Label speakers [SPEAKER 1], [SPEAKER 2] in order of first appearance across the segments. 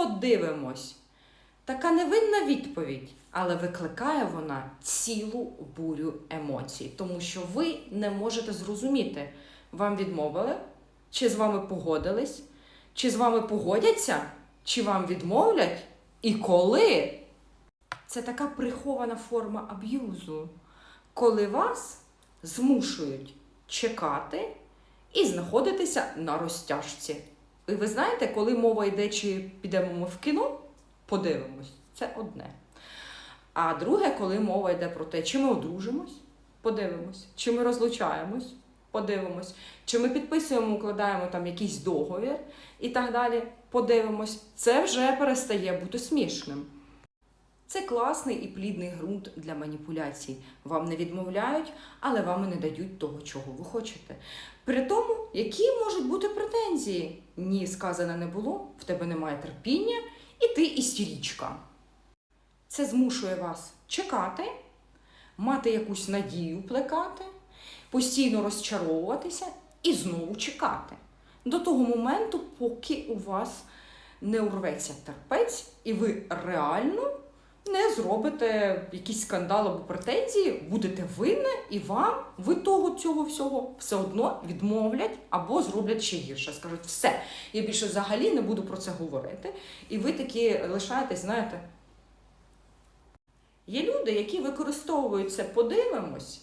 [SPEAKER 1] подивимось. Така невинна відповідь, але викликає вона цілу бурю емоцій, тому що ви не можете зрозуміти, вам відмовили, чи з вами погодились, чи з вами погодяться, чи вам відмовлять, і коли. Це така прихована форма аб'юзу, коли вас змушують чекати і знаходитися на розтяжці. І ви знаєте, коли мова йде, чи підемо ми в кіно, подивимось, це одне. А друге, коли мова йде про те, чи ми одружимось, подивимось, чи ми розлучаємось, подивимось, чи ми підписуємо, укладаємо там якийсь договір і так далі, подивимось, це вже перестає бути смішним. Це класний і плідний ґрунт для маніпуляцій. Вам не відмовляють, але вам не дають того, чого ви хочете. При тому, які можуть бути претензії? Ні, сказано не було, в тебе немає терпіння, і ти істерічка. Це змушує вас чекати, мати якусь надію плекати, постійно розчаровуватися і знову чекати. До того моменту, поки у вас не урветься терпець, і ви реально не зробите якийсь скандал або претензії, будете винні, і вам ви того цього всього все одно відмовлять або зроблять ще гірше. Скажуть, все, я більше взагалі не буду про це говорити. І ви такі лишаєтесь, знаєте. Є люди, які використовують це, подивимось.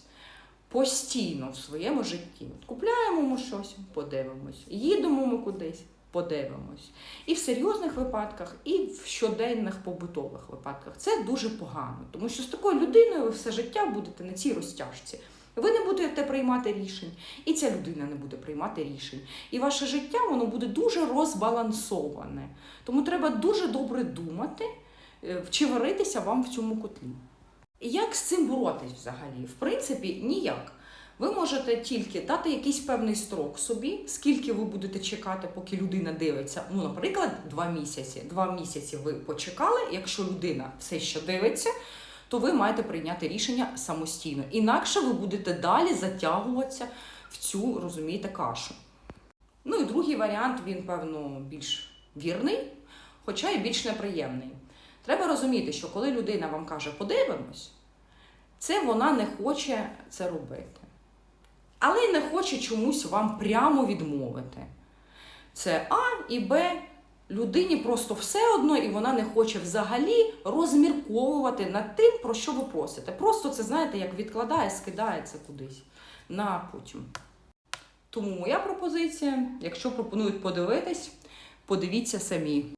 [SPEAKER 1] Постійно в своєму житті. Купляємо ми щось, подивимось. Їдемо ми кудись, подивимось. І в серйозних випадках, і в щоденних побутових випадках. Це дуже погано, тому що з такою людиною ви все життя будете на цій розтяжці. Ви не будете приймати рішень, і ця людина не буде приймати рішень. І ваше життя воно буде дуже розбалансоване. Тому треба дуже добре думати, е, чи варитися вам в цьому котлі. Як з цим боротись взагалі? В принципі, ніяк. Ви можете тільки дати якийсь певний строк собі, скільки ви будете чекати, поки людина дивиться. Ну, наприклад, два місяці. Два місяці ви почекали. Якщо людина все ще дивиться, то ви маєте прийняти рішення самостійно. Інакше ви будете далі затягуватися в цю, розумієте, кашу. Ну і другий варіант, він, певно, більш вірний, хоча і більш неприємний. Треба розуміти, що коли людина вам каже подивимось, це вона не хоче це робити. Але й не хоче чомусь вам прямо відмовити. Це А і Б. Людині просто все одно, і вона не хоче взагалі розмірковувати над тим, про що ви просите. Просто це, знаєте, як відкладає, скидає це кудись на потім. Тому моя пропозиція, якщо пропонують подивитись, подивіться самі.